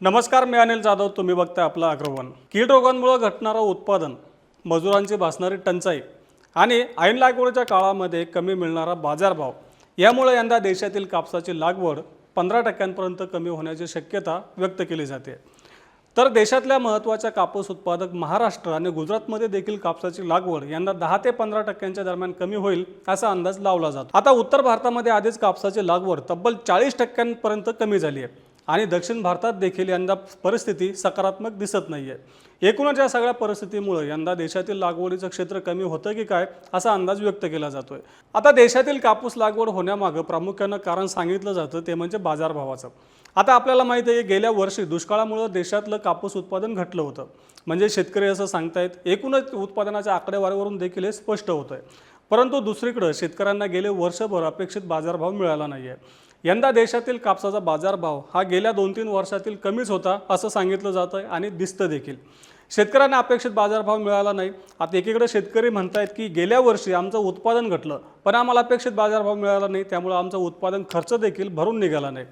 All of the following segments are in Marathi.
नमस्कार मी अनिल जाधव. तुम्ही बघताय आपला अग्रवन. कीड रोगांमुळे घटणारं उत्पादन मजुरांची भासणारी टंचाई आणि ऐन लागवडीच्या काळामध्ये कमी मिळणारा बाजारभाव यामुळे यंदा देशातील कापसाची लागवड पंधरा टक्क्यांपर्यंत कमी होण्याची शक्यता व्यक्त केली जाते. तर देशातल्या महत्त्वाच्या कापूस उत्पादक महाराष्ट्र आणि गुजरातमध्ये देखील कापसाची लागवड यंदा दहा ते पंधरा टक्क्यांच्या दरम्यान कमी होईल असा अंदाज लावला जातो. आता उत्तर भारतामध्ये आधीच कापसाची लागवड तब्बल चाळीस टक्क्यांपर्यंत कमी झाली आहे. आणि दक्षिण भारतात देखील यंदा परिस्थिती सकारात्मक दिसत नाही आहे एकूणच या सगळ्या परिस्थितीमुळे यंदा देशातील लागवडीचं क्षेत्र कमी होतं की काय असा अंदाज व्यक्त केला जातोय. आता देशातील कापूस लागवड होण्यामागं प्रामुख्यानं कारण सांगितलं जातं ते म्हणजे बाजारभावाचं. आता आपल्याला माहिती आहे की गेल्या वर्षी दुष्काळामुळं देशातलं कापूस उत्पादन घटलं होतं. म्हणजे शेतकरी असं सांगतायत एकूणच उत्पादनाच्या आकडेवारीवरून देखील हे स्पष्ट होतं आहे परंतु दुसरीकडं शेतकऱ्यांना गेले वर्षभर अपेक्षित बाजारभाव मिळाला नाही आहे यंदा देशातील कापसाचा बाजारभाव हा गेल्या दोन तीन वर्षातील कमीच होता असं सांगितलं जातं आहे आणि दिसतं देखील. शेतकऱ्यांना अपेक्षित बाजारभाव मिळाला नाही. आता एकीकडे शेतकरी म्हणतायत की गेल्या वर्षी आमचं उत्पादन घटलं पण आम्हाला अपेक्षित बाजारभाव मिळाला नाही त्यामुळे आमचं उत्पादन खर्च देखील भरून निघाला नाही.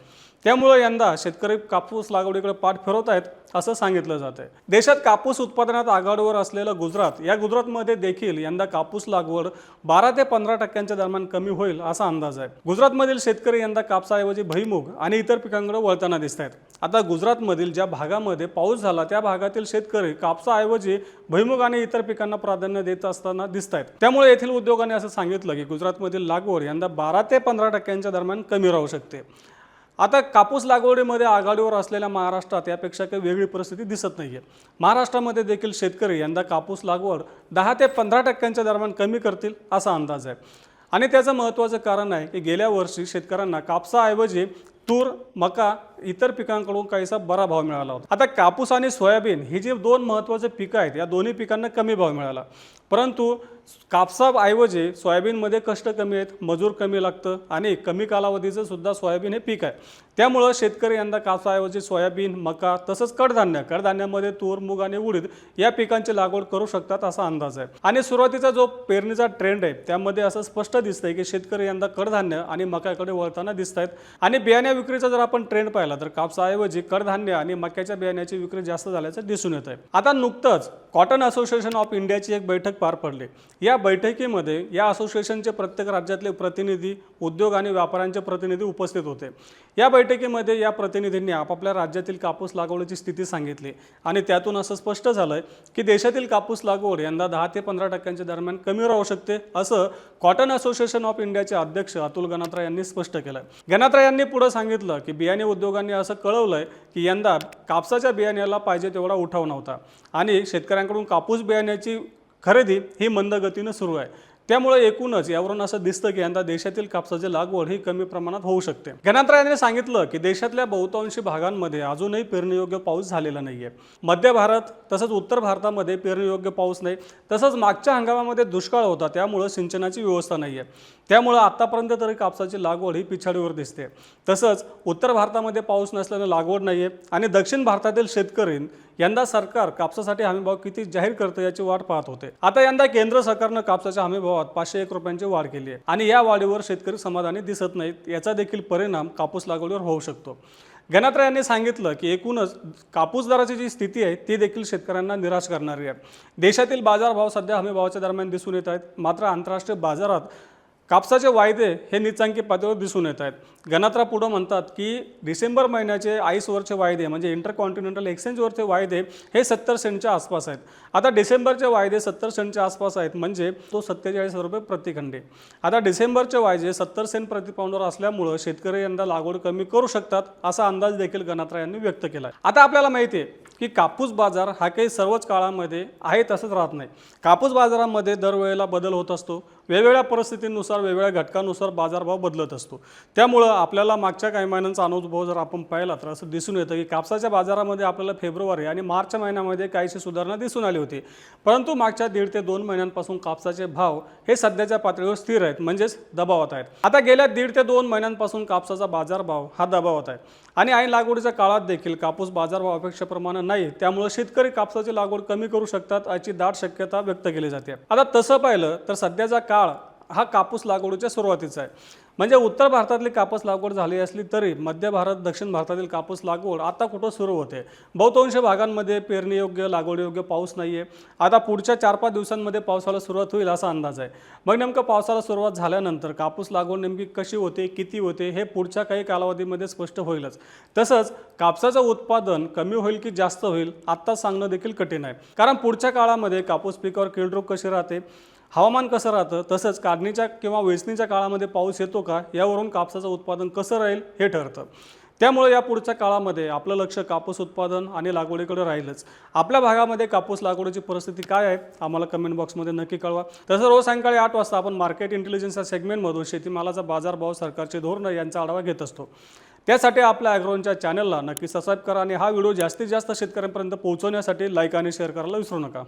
त्यामुळं यंदा शेतकरी कापूस लागवडीकडे पाठ फिरवत आहेत असं सांगितलं जात आहे. देशात कापूस उत्पादनात आघाडीवर असलेलं गुजरात या गुजरातमध्ये देखील यंदा कापूस लागवड बारा ते पंधरा टक्क्यांच्या दरम्यान कमी होईल असा अंदाज आहे. गुजरातमधील शेतकरी यंदा कापसाऐवजी भईमुग आणि इतर पिकांकडे वळताना दिसत आहेत. आता गुजरातमधील ज्या भागामध्ये पाऊस झाला त्या भागातील शेतकरी कापसाऐवजी भुईमुग आणि इतर पिकांना प्राधान्य देत असताना दिसत आहेत. त्यामुळे येथील उद्योगाने असं सांगितलं की गुजरातमधील लागवड यंदा बारा ते पंधरा टक्क्यांच्या दरम्यान कमी राहू शकते. आता कापूस लागवडीमध्ये आघाडीवर असलेल्या महाराष्ट्रात यापेक्षा काही वेगळी परिस्थिती दिसत नाही आहे महाराष्ट्रामध्ये देखील शेतकरी यंदा कापूस लागवड दहा ते पंधरा टक्क्यांच्या दरम्यान कमी करतील असा अंदाज आहे. आणि त्याचं महत्त्वाचं कारण आहे की गेल्या वर्षी शेतकऱ्यांना कापसाऐवजी तूर मका इतर पिकांकडून काहीसा बरा भाव मिळाला होता. आता कापूस आणि सोयाबीन ही जी दोन महत्त्वाचे पिकं आहेत या दोन्ही पिकांना कमी भाव मिळाला. परंतु कापसाऐवजी सोयाबीनमध्ये कष्ट कमी आहेत मजूर कमी लागतं आणि कमी कालावधीचं सुद्धा सोयाबीन हे पीक आहे. त्यामुळं शेतकरी यंदा कापसाऐवजी सोयाबीन मका तसंच कडधान्य कडधान्यामध्ये तूर मूग आणि उडीद या पिकांची लागवड करू शकतात असा अंदाज आहे. आणि सुरुवातीचा जो पेरणीचा ट्रेंड आहे त्यामध्ये असं स्पष्ट दिसतंय की शेतकरी यंदा कडधान्य आणि मकाकडे वळताना दिसत आहेत आणि बियाण्या विक्रीचा जर आपण ट्रेंड पाहिला तर कापसाऐवजी कडधान्य आणि मक्याच्या बियाण्याची विक्री जास्त झाल्याचं दिसून येत आहे. आता नुकतंच कॉटन असोसिएशन ऑफ इंडियाची एक बैठक पार पडली. या बैठकीमध्ये या असोसिएशनचे प्रत्येक राज्यातले प्रतिनिधी उद्योग आणि व्यापाऱ्यांचे प्रतिनिधी उपस्थित होते. या बैठकीमध्ये या प्रतिनिधींनी आपापल्या राज्यातील कापूस लागवडीची स्थिती सांगितली आणि त्यातून असं स्पष्ट झालंय की देशातील कापूस लागवड यंदा दहा ते पंधरा टक्क्यांच्या दरम्यान कमी राहू शकते असं कॉटन असोसिएशन ऑफ इंडियाचे अध्यक्ष अतुल गणात्रा यांनी स्पष्ट केलं गणात्रा यांनी पुढे सांगितलं की बियाणे उद्योग आयोगाने असं कळवलंय की यंदा कापसाच्या बियाण्याला पाहिजे तेवढा उठाव नव्हता. आणि शेतकऱ्यांकडून कापूस बियाण्याची खरेदी ही मंद गतीनं सुरू आहे. त्यामुळे एकूणच यावरून असं दिसतं की यंदा देशातील कापसाची लागवड ही कमी प्रमाणात होऊ शकते. गणात्रा यांनी सांगितलं की देशातल्या बहुतांशी भागांमध्ये अजूनही पेरणीयोग्य पाऊस झालेला नाहीये. मध्य भारत तसंच उत्तर भारतामध्ये पेरणीयोग्य पाऊस नाही. तसंच मागच्या हंगामामध्ये दुष्काळ होता त्यामुळं सिंचनाची व्यवस्था नाही आहे त्यामुळं आत्तापर्यंत तरी कापसाची लागवड ही पिछाडीवर दिसते. तसंच उत्तर भारतामध्ये पाऊस नसल्यानं लागवड नाही आहे आणि दक्षिण भारतातील शेतकरी यंदा सरकार कापसासाठी हमीभाव किती जाहीर करतं याची वाट पाहत होते. आता यंदा केंद्र सरकारनं कापसाच्या हमीभावात पाचशे एक रुपयांची वाढ केली आहे आणि या वाढीवर शेतकरी समाधानी दिसत नाहीत याचा देखील परिणाम कापूस लागवडीवर होऊ शकतो. गणात्रा यांनी सांगितलं की एकूणच कापूस दराची जी स्थिती आहे ती देखील शेतकऱ्यांना निराश करणारी आहे. देशातील बाजारभाव सध्या हमीभावाच्या दरम्यान दिसून येत आहेत. मात्र आंतरराष्ट्रीय बाजारात कापसाचे वायदे हे निचांकी पातळीवर दिसून येत आहेत. गणात्रा पुढं म्हणतात की डिसेंबर महिन्याचे आईसवरचे वायदे म्हणजे इंटरकॉन्टिनेंटल एक्सचेंजवरचे वायदे हे सत्तर सेंटच्या आसपास आहेत. आता डिसेंबरचे वायदे सत्तर सेंटच्या आसपास आहेत म्हणजे तो सत्तेचाळीस रुपये प्रतिखंडे. आता डिसेंबरचे वायदे सत्तर सेंट प्रतिपाऊंडवर असल्यामुळं शेतकरी यंदा लागवड कमी करू शकतात असा अंदाज देखील गणात्रा यांनी व्यक्त केला आहे आता आपल्याला माहिती आहे की कापूस बाजार हा काही सर्वच काळामध्ये आहे तसंच राहत नाही. कापूस बाजारामध्ये दरवेळेला बदल होत असतो. वेगवेगळ्या परिस्थितीनुसार वेगवेगळ्या घटकानुसार बाजारभाव बदलत असतो. त्यामुळं आपल्याला मागच्या काही महिन्यांचा अनुभव जर आपण पाहिला तर असं दिसून येतं की कापसाच्या बाजारामध्ये आपल्याला फेब्रुवारी आणि मार्च महिन्यामध्ये काहीशी सुधारणा दिसून आली होती. परंतु मागच्या दीड ते दोन महिन्यांपासून कापसाचे भाव हे सध्याच्या पातळीवर स्थिर आहेत म्हणजेच दबावात आहेत. आता गेल्या दीड ते दोन महिन्यांपासून कापसाचा बाजारभाव हा दबावात आहे. आणि ऐन लागवडीच्या काळात देखील कापूस बाजारभाव अपेक्षेप्रमाणे नाही त्यामुळे शेतकरी कापसाची लागवड कमी करू शकतात याची दाट शक्यता व्यक्त केली जाते. आता तसं पाहिलं तर सध्याचा काळ हा कापूस लागवडीच्या सुरुवातीचा आहे. म्हणजे उत्तर भारतातली कापूस लागवड झाली असली तरी मध्य भारत दक्षिण भारतातील कापूस लागवड आता कुठं सुरू होते? बहुतांश भागांमध्ये पेरणीयोग्य लागवडीयोग्य पाऊस नाही आहे आता पुढच्या चार पाच दिवसांमध्ये पावसाला सुरुवात होईल असा अंदाज आहे. मग नेमकं पावसाला सुरुवात झाल्यानंतर कापूस लागवड नेमकी कशी होते किती होते हे पुढच्या काही कालावधीमध्ये स्पष्ट होईलच. तसंच कापसाचं उत्पादन कमी होईल की जास्त होईल आत्ताच सांगणं देखील कठीण आहे. कारण पुढच्या काळामध्ये कापूस पिकावर कीड रोग कसे राहते? हवामान कसं राहतं तसंच काढणीच्या किंवा वेचणीच्या काळामध्ये पाऊस येतो का यावरून कापसाचं उत्पादन कसं राहील हे ठरतं. त्यामुळे या पुढच्या काळामध्ये आपलं लक्ष कापूस उत्पादन आणि लागवडीकडे राहीलच. आपल्या भागामध्ये कापूस लागवडीची परिस्थिती काय आहे आम्हाला कमेंट बॉक्समध्ये नक्की कळवा. तसं रोज सायंकाळी आठ वाजता आपण मार्केट इंटेलिजन्स या सेगमेंटमधून शेतीमालाचा बाजारभाव सरकारचे धोरणं यांचा आढावा घेत असतो. त्यासाठी आपल्या ॲग्रोनच्या चॅनलला नक्की सबस्क्राईब करा आणि हा व्हिडिओ जास्तीत जास्त शेतकऱ्यांपर्यंत पोहोचवण्यासाठी लाईक आणि शेअर करायला विसरू नका.